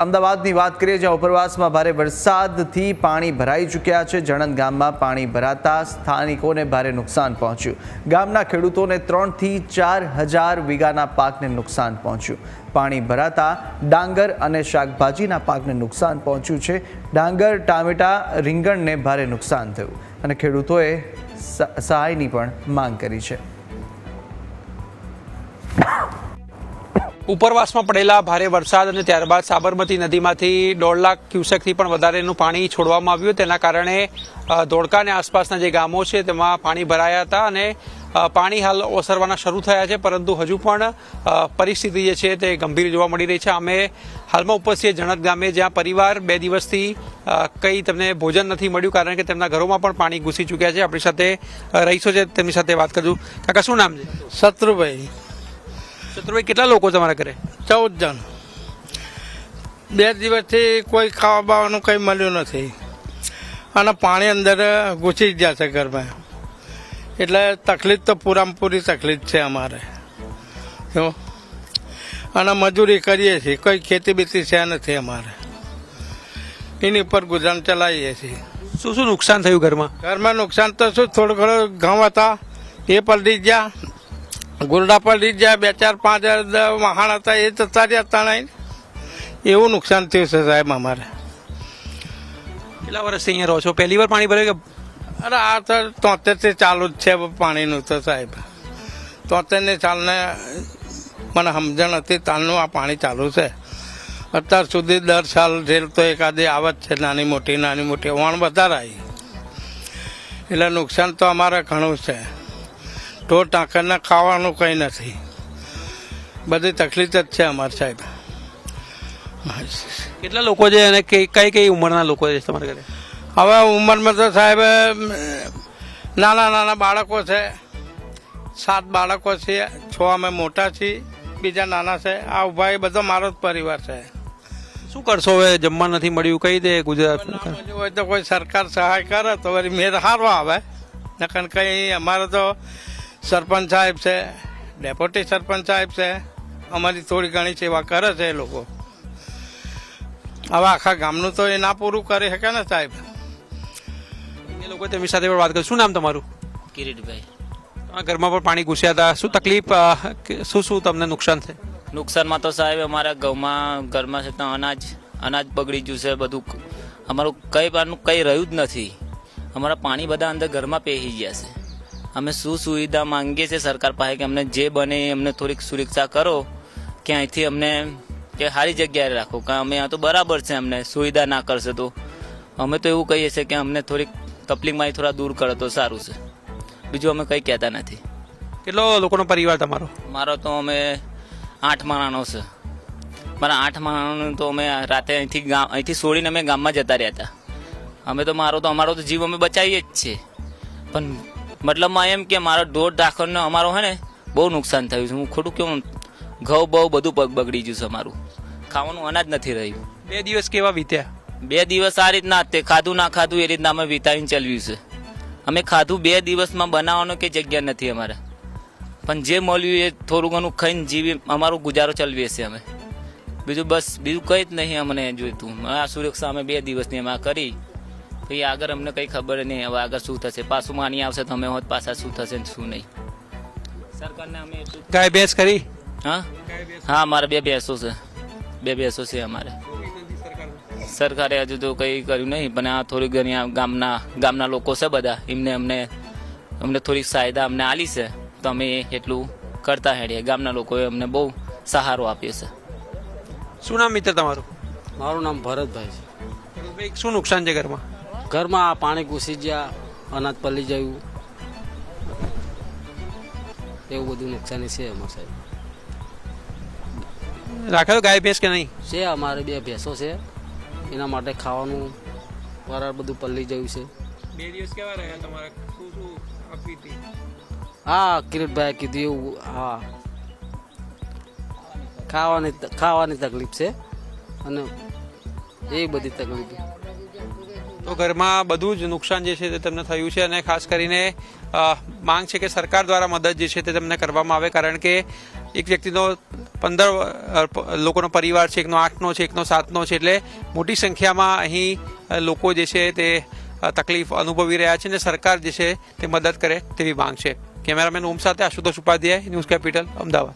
અમદાવાદની વાત કરીએ, જ્યાં ઉપરવાસમાં ભારે વરસાદથી પાણી ભરાઈ ચૂક્યા છે. જણંદ ગામમાં પાણી ભરાતા સ્થાનિકોને ભારે નુકસાન પહોંચ્યું. ગામના ખેડૂતોને ત્રણથી ચાર હજાર વીઘાના પાકને નુકસાન પહોંચ્યું. પાણી ભરાતા ડાંગર અને શાકભાજીના પાકને નુકસાન પહોંચ્યું છે. ડાંગર, ટામેટા, રીંગણને ભારે નુકસાન થયું. અને ખેડૂતોએ સહાયની પણ માંગ કરી છે. ઉપરવાસમાં પડેલા ભારે વરસાદ અને ત્યારબાદ સાબરમતી નદીમાંથી દોઢ લાખ ક્યુસેકથી પણ વધારેનું પાણી છોડવામાં આવ્યું. તેના કારણે ધોળકા અને આસપાસના જે ગામો છે, તેમાં પાણી ભરાયા હતા અને પાણી હાલ ઓસરવાના શરૂ થયા છે, પરંતુ હજુ પણ પરિસ્થિતિ જે છે તે ગંભીર જોવા મળી રહી છે. અમે હાલમાં ઉપસ્થિત જણત ગામે, જ્યાં પરિવાર બે દિવસથી કંઈ તમને ભોજન નથી મળ્યું કારણ કે તેમના ઘરોમાં પણ પાણી ઘૂસી ચૂક્યા છે. આપણી સાથે રહીશો છે, તેમની સાથે વાત કરું કાકા, શું નામ છે? શત્રુભાઈ. શત્રુભાઈ કેટલા લોકો તમારા ઘરે? ચૌદ જણ. બે દિવસથી કોઈ ખાવા બાવાનું કંઈ મળ્યું નથી. અને પાણી અંદર ઘૂસી જ ગયા છે ઘરમાં. એટલે તકલીફ તો પૂરામપૂરી તકલીફ છે અમારે. જો. અને મજૂરી કરીએ છીએ. કોઈ ખેતી બેતી છે નથી અમારે. એની ઉપર ગુજરાન ચલાવીએ છીએ. શું શું નુકસાન થયું ઘરમાં? ઘરમાં નુકસાન તો શું થોડું ઘણું ઘઉં હતા એ પલટી ગયા ગુરડા જ્યાં બે ચાર પાંચ હજાર વાહણ હતા એ જતા રહ્યા તણાઈ એવું નુકસાન થયું છે સાહેબ અમારે. કેટલા વર્ષથી અહીંયા રહો છો? પહેલી વાર પાણી ભરાયું કે અરે આ તો તોતેરથી ચાલુ જ છે પાણીનું તો સાહેબ. તોતેરની સાલને મને સમજણ હતી તાલનું આ પાણી ચાલુ છે. અત્યાર સુધી દર સાલ રેલ તો એકાદી આવત છે નાની મોટી નાની મોટી વણ વધારે આવી એટલે નુકસાન તો અમારે ઘણું છે. ઢોર ટાંકરને ખાવાનું કંઈ નથી. બધી તકલીફ જ છે અમારે સાહેબ. કેટલા લોકો છે અને કઈ કઈ ઉંમરના લોકો છે તમારા ઘરે? હવે ઉંમરમાં તો સાહેબ નાના નાના બાળકો છે. સાત બાળકો છે છ અમે મોટા છીએ બીજા નાના છે. આ ઊભા એ બધો મારો જ પરિવાર છે. શું કરશો હવે? જમવા નથી મળ્યું કઈ દે ગુજરાત હોય તો કોઈ સરકાર સહાય કરે તો વળી મેર સારો આવે. નકર કંઈ અમારે તો સરપંચ સાહેબ છે ડેપ્યુટી સરપંચ સાહેબ છે અમારી થોડી ઘણી સેવા કરે છે એ લોકો. હવે આખા ગામનું તો એ ના પૂરું કરી શકે ને સાહેબ? એ લોકો તેમની સાથે પણ વાત કરી. શું નામ તમારું? કિરીટભાઈ. તમારા ઘરમાં પણ પાણી ઘૂસ્યા હતા. શું તકલીફ શું શું તમને નુકસાન છે? નુકસાનમાં તો સાહેબ અમારા ઘઉંમાં ઘરમાં છે અનાજ અનાજ બગડી ગયું છે બધું અમારું કઈ પાનું કંઈ રહ્યું જ નથી. અમારા પાણી બધા અંદર ઘરમાં પહેરી ગયા છે. અમે શું સુવિધા માંગીએ છીએ સરકાર પાસે કે અમને જે બને અમને થોડીક સુરક્ષા કરો કે અહીંથી અમને કે સારી જગ્યાએ રાખો. કે અમે આ તો બરાબર છે અમને સુવિધા ના કરશે તો. અમે તો એવું કહીએ છીએ કે અમને થોડીક તકલીફમાંથી થોડા દૂર કરે તો સારું છે. બીજું અમે કંઈ કહેતા નથી. કેટલો લોકોનો પરિવાર તમારો? મારો તો અમે આઠ માણાનો છે. મારા આઠ માણાનો તો અમે રાતે અહીંથી ગામ અહીંથી છોડીને અમે ગામમાં જતા રહ્યા હતા. અમે તો મારો તો અમારો તો જીવ અમે બચાવીએ જ છીએ. પણ મતલબમાં એમ કે મારો ઢોર ઢાખરને અમારો હે ને બહુ નુકસાન થયું છે. હું ખોટું કેવું ઘઉં બહુ બધું પગ બગડી ગયું છે અમારું. ખાવાનું અનાજ નથી રહ્યું. બે દિવસ કેવા વીત્યા? બે દિવસ આ રીતના તે ખાધું ના ખાધું એ રીતના અમે વિતાવીને ચલવ્યું છે. અમે ખાધું બે દિવસમાં બનાવવાનો કે જગ્યા નથી અમારે. પણ જે મળ્યું એ થોડું ઘણું ખાઈને જીવી અમારું ગુજારો ચલવીએ છીએ અમે. બીજું બસ બીજું કંઈ જ નહીં અમને જોઈતું. આ સુરક્ષા અમે બે દિવસની એમાં કરી. પછી આગળ અમને કંઈ ખબર નહીં. હવે આગળ શું થશે? પાછું માની આવશે તો અમે હોત પાછા શું થશે ને શું નહીં. સરકારને અમે ગાય ભેંસ કરી હા? હા મારે બે ભેંસો છે. બે ભેંસો છે અમારે. સરકારે હજુ તો કંઈ કર્યું નહીં પણ આ થોડી ઘણી આ ગામના ગામના લોકો છે બધા. એમને અમને અમને થોડીક સહાયતા અમને આલી છે. તો અમે એટલું કરતા હેડીએ. ગામના લોકોએ અમને બહુ સહારો આપ્યો છે. શું નામ મિત્ર તમારું? મારું નામ ભરતભાઈ છે. શું નુકસાન છે ઘરમાં? ઘરમાં આ પાણી ઘૂસી ગયા અનાજ પલી ગયું એવું બધું નુકસાની છે અમારે સાહેબ. રાખ્યો ગાય ભેંસ કે નહીં? છે અમારે બે ભેંસો છે. એના માટે ખાવાનું વરાળ બધું પલ્લી ગયું છે. બે દિવસ કેવા રહ્યા તમારે? શું શું આપી હતી? હા કિરીટભાઈ કીધું એવું હા. ખાવાની ખાવાની તકલીફ છે. અને એ બધી તકલીફ. તો ઘરમાં બધું જ નુકસાન જે છે તે તમને થયું છે અને ખાસ કરીને માંગ છે કે સરકાર દ્વારા મદદ જે છે તે તમને કરવામાં આવે, કારણ કે એક વ્યક્તિનો પંદર લોકોનો પરિવાર છે, એકનો આઠનો છે, એકનો સાતનો છે, એટલે મોટી સંખ્યામાં અહીં લોકો જે છે તે તકલીફ અનુભવી રહ્યા છે અને સરકાર જે છે તે મદદ કરે તેવી માંગ છે. કેમેરામેન ઓમ સાથે આશુતોષ ઉપાધ્યાય, ન્યૂઝ કેપિટલ, અમદાવાદ.